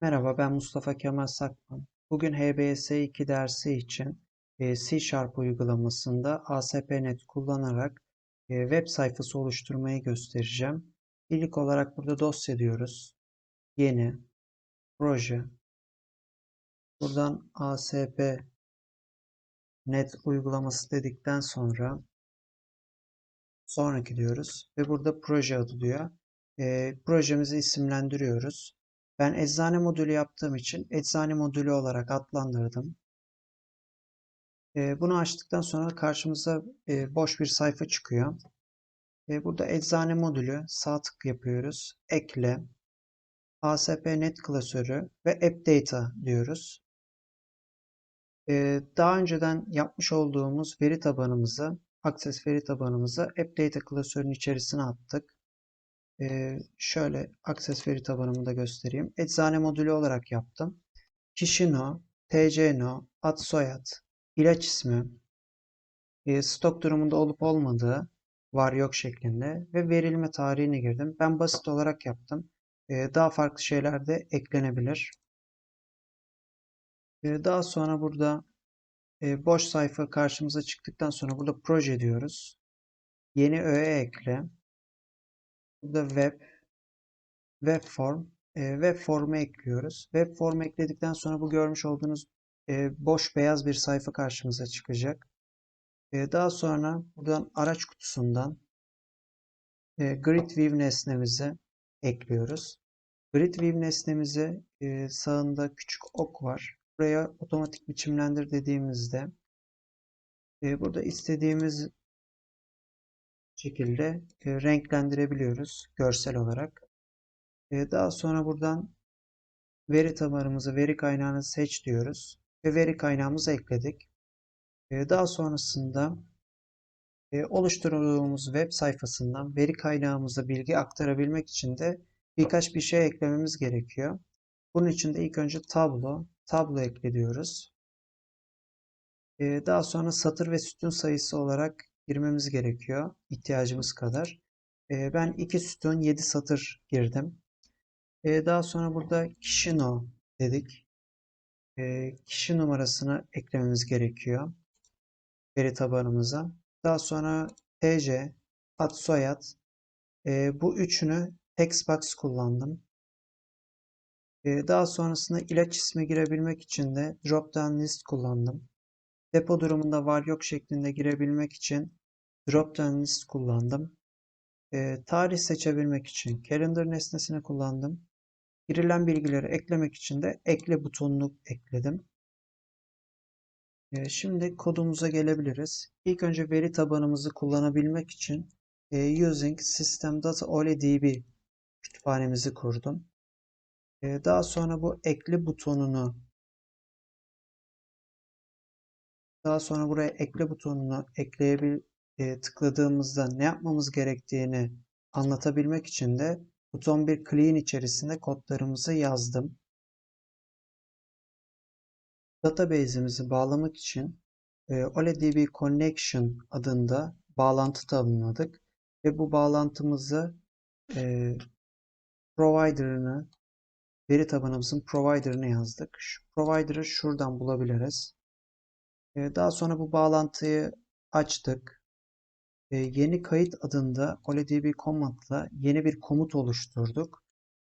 Merhaba, ben Mustafa Kemal Sakman. Bugün HBS2 dersi için e, C Sharp uygulamasında ASP.NET kullanarak e, web sayfası oluşturmayı göstereceğim. İlk olarak burada dosya diyoruz. Yeni, proje. Buradan ASP.NET uygulaması dedikten sonra sonraki diyoruz ve burada proje adı diyor. E, projemizi isimlendiriyoruz. Ben eczane modülü yaptığım için eczane modülü olarak adlandırdım. Bunu açtıktan sonra karşımıza boş bir sayfa çıkıyor. Burada eczane modülü sağ tık yapıyoruz. Ekle, ASP.NET klasörü ve App Data diyoruz. Daha önceden yapmış olduğumuz veri tabanımızı, Access veri tabanımızı App Data klasörünün içerisine attık. Ee, şöyle Access veri tabanımı da göstereyim. Eczane modülü olarak yaptım. Kişi no, TC no, ad soyad, ilaç ismi, e, stok durumunda olup olmadığı var yok şeklinde ve verilme tarihini girdim. Ben basit olarak yaptım. E, daha farklı şeyler de eklenebilir. E, daha sonra burada e, boş sayfa karşımıza çıktıktan sonra burada proje diyoruz. Yeni öğe ekle. Burada web, web form, e, web formu ekliyoruz. Web formu ekledikten sonra bu görmüş olduğunuz e, boş beyaz bir sayfa karşımıza çıkacak. E, daha sonra buradan araç kutusundan e, grid view nesnemizi ekliyoruz. Grid view nesnemizi e, sağında küçük ok var. Buraya otomatik biçimlendir dediğimizde e, burada istediğimiz şekilde e, renklendirebiliyoruz görsel olarak. E, daha sonra buradan veri tabanımızı, veri kaynağını seç diyoruz ve veri kaynağımızı ekledik. E, daha sonrasında e, oluşturduğumuz web sayfasından veri kaynağımıza bilgi aktarabilmek için de birkaç bir şey eklememiz gerekiyor. Bunun için de ilk önce tablo, tablo ekle diyoruz. E, daha sonra satır ve sütun sayısı olarak girmemiz gerekiyor. ihtiyacımız kadar. E, ben 2 sütun 7 satır girdim. E, daha sonra burada kişi no dedik. E, kişi numarasını eklememiz gerekiyor. Veri tabanımıza. Daha sonra TC, ad soyad. E, bu üçünü textbox kullandım. E, daha sonrasında ilaç ismi girebilmek için de drop down list kullandım. Depo durumunda var yok şeklinde girebilmek için drop-down list kullandım. E, tarih seçebilmek için calendar nesnesini kullandım. Girilen bilgileri eklemek için de ekle butonunu ekledim. E, şimdi kodumuza gelebiliriz. İlk önce veri tabanımızı kullanabilmek için e, using system.oledb kütüphanemizi kurdum. E, daha sonra bu ekle butonunu daha sonra buraya ekle butonunu ekleyebil e, tıkladığımızda ne yapmamız gerektiğini anlatabilmek için de buton bir clean içerisinde kodlarımızı yazdım. Database'imizi bağlamak için e, OLEDB Connection adında bağlantı tanımladık ve bu bağlantımızı e, provider'ını veri tabanımızın provider'ını yazdık. Şu provider'ı şuradan bulabiliriz. E, daha sonra bu bağlantıyı açtık. E, yeni kayıt adında OLEDB command'la yeni bir komut oluşturduk.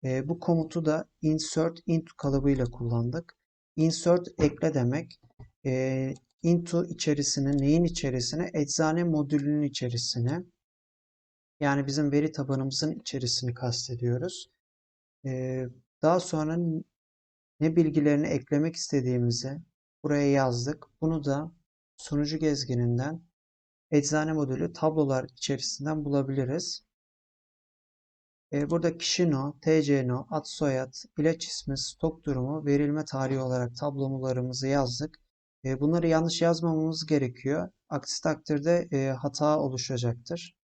E, bu komutu da insert into kalıbıyla kullandık. Insert ekle demek. E, into içerisine neyin içerisine? Eczane modülünün içerisine. Yani bizim veri tabanımızın içerisini kastediyoruz. Daha sonra ne bilgilerini eklemek istediğimizi buraya yazdık. Bunu da sunucu gezgininden eczane modülü tablolar içerisinden bulabiliriz. E, burada kişi no, TC no, ad soyad, ilaç ismi, stok durumu, verilme tarihi olarak tablolarımızı yazdık. E, bunları yanlış yazmamamız gerekiyor. Aksi takdirde e, hata oluşacaktır.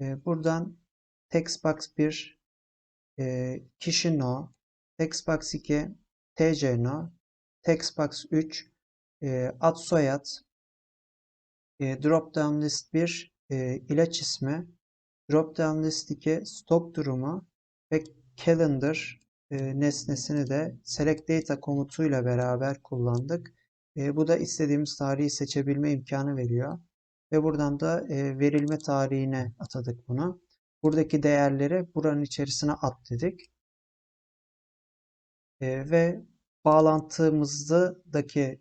Buradan textbox 1, e, kişi no, textbox 2, TC no, textbox 3, e, ad soyad, e, drop down list 1 e, ilaç ismi, drop down list 2 stok durumu ve calendar e, nesnesini de select data komutuyla beraber kullandık. E, bu da istediğimiz tarihi seçebilme imkanı veriyor. Ve buradan da e, verilme tarihine atadık bunu. Buradaki değerleri buranın içerisine at dedik. E, ve bağlantımızdaki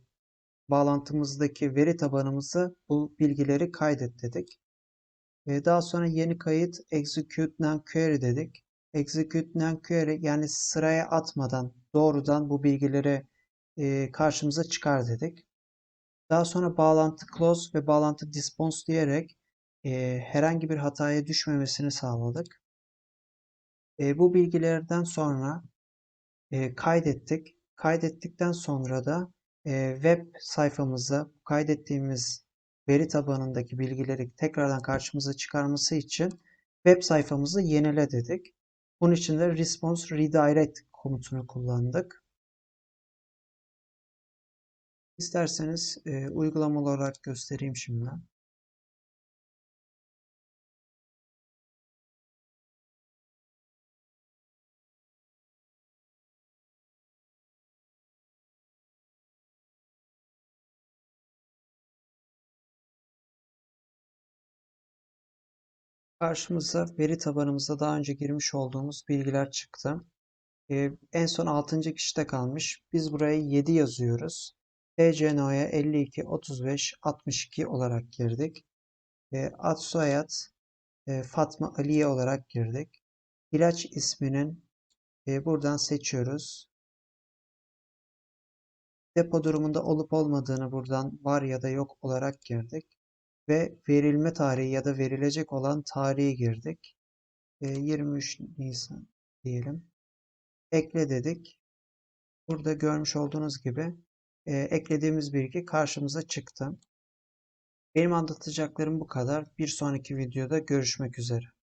bağlantımızdaki veri tabanımızı bu bilgileri kaydet dedik. E, daha sonra yeni kayıt execute non-query dedik. Execute non-query yani sıraya atmadan doğrudan bu bilgileri e, karşımıza çıkar dedik. Daha sonra bağlantı close ve bağlantı disponse diyerek e, herhangi bir hataya düşmemesini sağladık. E, bu bilgilerden sonra e, kaydettik. Kaydettikten sonra da web sayfamıza kaydettiğimiz veri tabanındaki bilgileri tekrardan karşımıza çıkarması için web sayfamızı yenile dedik. Bunun için de response redirect komutunu kullandık. İsterseniz e, uygulama olarak göstereyim şimdi. Karşımıza veri tabanımızda daha önce girmiş olduğumuz bilgiler çıktı. Ee, en son 6. kişide kalmış. Biz buraya 7 yazıyoruz. TCNO'ya 52, 35, 62 olarak girdik. Ee, ad soyad e, Fatma Aliye olarak girdik. İlaç isminin e, buradan seçiyoruz. Depo durumunda olup olmadığını buradan var ya da yok olarak girdik ve verilme tarihi ya da verilecek olan tarihi girdik. E, 23 Nisan diyelim. Ekle dedik. Burada görmüş olduğunuz gibi e, eklediğimiz bilgi karşımıza çıktı. Benim anlatacaklarım bu kadar. Bir sonraki videoda görüşmek üzere.